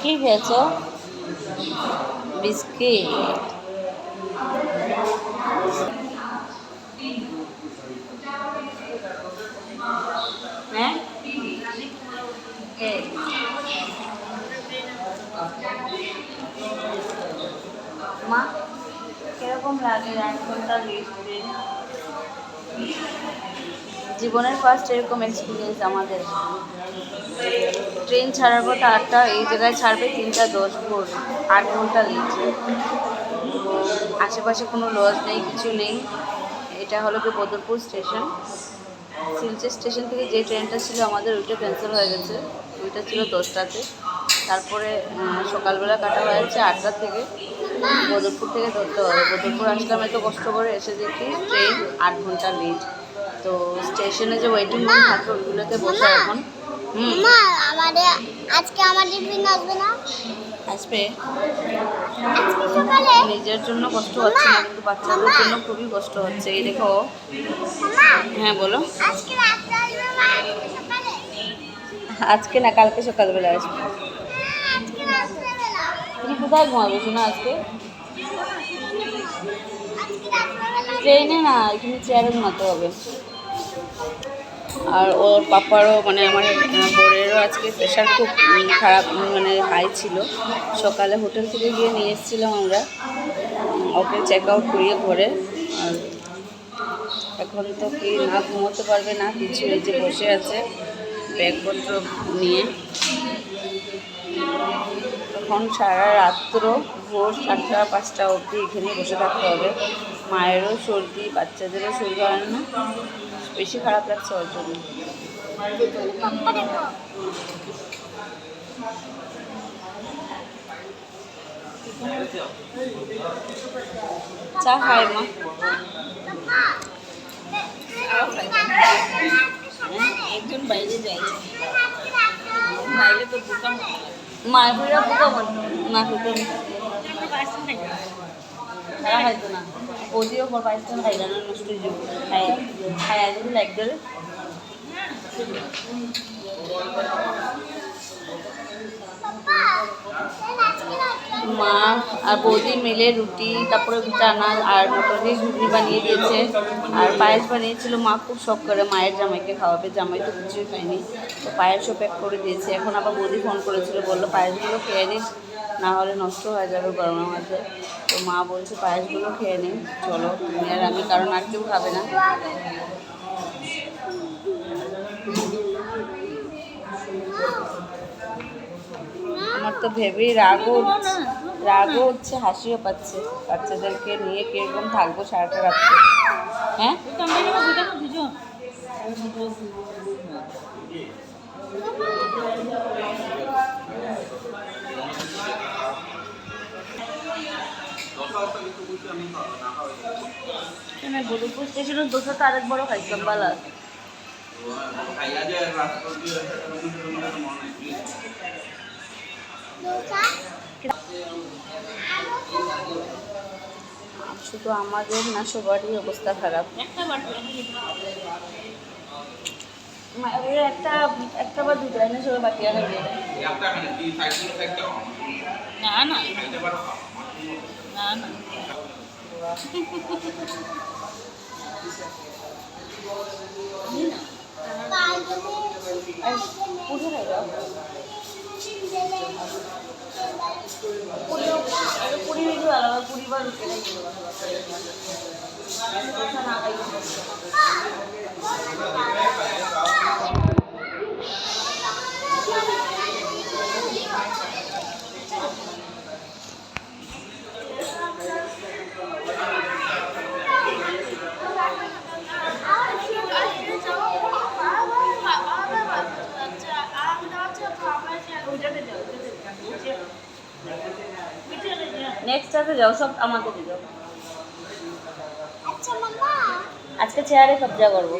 কি খেয়েছো বিস্কিট। হ্যাঁ? মা? কীরকম লাগে এক ঘণ্টা লেট ট্রেন জীবনের ফার্স্ট এরকম এক্সপিরিয়েন্স আমাদের। ট্রেন ছাড়ার পর আটটা, এই জায়গায় ছাড়বে তিনটা, দশ ভোর, আট ঘণ্টা লেট আশেপাশে কোনো লজ নেই, কিছু নেই। এটা হলো কি বদরপুর স্টেশন শিলচর স্টেশন থেকে যে ট্রেনটা ছিল আমাদের, ওইটা ক্যান্সেল হয়ে গেছে। ওইটা ছিল দশটাতে। তারপরে সকালবেলা কাটা হয়ে হয়েছে আটটা থেকে। বদরপুর থেকে ধরতে হবে। বদরপুর আসলাম, এত কষ্ট করে এসে দেখি ট্রেন আট ঘণ্টা লেট তো স্টেশনে যে ওয়েটিং রুম থাকে ওইগুলোতে বসে এখন। মা আমাদের আজকে আমাদের টিফিন আসবে না? আসবে। নিজের জন্য কষ্ট হচ্ছে না কিন্তু বাচ্চাদের জন্য খুবই কষ্ট হচ্ছে। এই দেখো। হ্যাঁ বলো। আজকে না কালকে সকালবেলা আসবে। তুমি কোথায় ঘুমাবে শোনা আজকে? আজকে ট্রেনে না এখানে চেয়ারে ঘুমাতে হবে। আর ওর পাপারও মানে আমার আহ, বোরেরও আজকে প্রেশার খুব খারাপ মানে হাই ছিল। সকালে হোটেল থেকে গিয়ে নিয়ে এসেছিলাম আমরা। ওকে চেক আউট করিয়ে ঘরে। আর এখন তো কি না ঘুমোতে পারবে না কিছু এই যে বসে আছে ব্যাগপত্র নিয়ে। তখন সারা রাত্র ভোর চারটা পাঁচটা অবধি এখানে বসে থাকতে হবে। মায়েরও সর্দি বাচ্চাদেরও শরীর হয় না বেশি খারাপ লাগছে ওর জন্য। চা খায় মা। একজন বাইরে যায়। বাইরে তো বোকা না খেতে তারা খাইতো না। ওদিও পর পাইছে না নষ্ট হয়ে মা আর বৌদি মিলে রুটি, তারপরে চানা আর মটর দিয়ে ঘুগনি বানিয়ে দিয়েছে। আর পায়েস বানিয়েছিল, মা খুব শখ করে মায়ের জামাইকে খাওয়াবে। জামাই তো কিছুই খায়নি। তো পায়েসও প্যাক করে দিয়েছে। এখন আবার বৌদি ফোন করেছিল, বলল, পায়েসগুলো খেয়ে নিস। না হলে নষ্ট হয়ে যাবে গরমের মাঝে তো মা বলছে পায়েসগুলো খেয়ে নিন চলো, তুমি আর আমি, কারণ আর কেউ খাবে না। আমার তো ভেবেই রাগও রাগও হচ্ছে, হাসিও পাচ্ছে। বাচ্চাদেরকে নিয়ে কীরকম থাকব সারাটা রাত্রে। হ্যাঁ? দুজন। তো আরেক বড় শুধু আমাদের না সবারই অবস্থা খারাপ একটা একটা বা দুটো এনে সবাই বাকি না না। না না আর পুজো খাইবে পুরি পুরি হইলে ভালো হয় পুরি বা রুটি খাইবে দোসা না খাইবে নেক্সট আসে যাও সব আমাকে দিয়ে দাও আচ্ছা মাম্মা। আজকে চেয়ারে কবজা করব।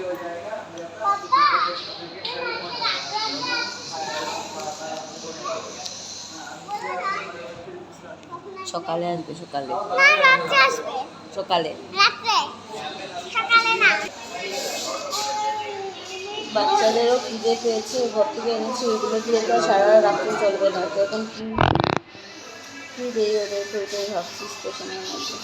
সকালে আসবে সকালে। সকালে। বাচ্চাদেরও খিদে পেয়েছে ঘর থেকে এনেছি ওইগুলো দিয়ে তো সারা রাত্রে চলবে না তো এখন কি দেই ওদেরকে ওইটাই ভাবছি স্টেশনের মধ্যে।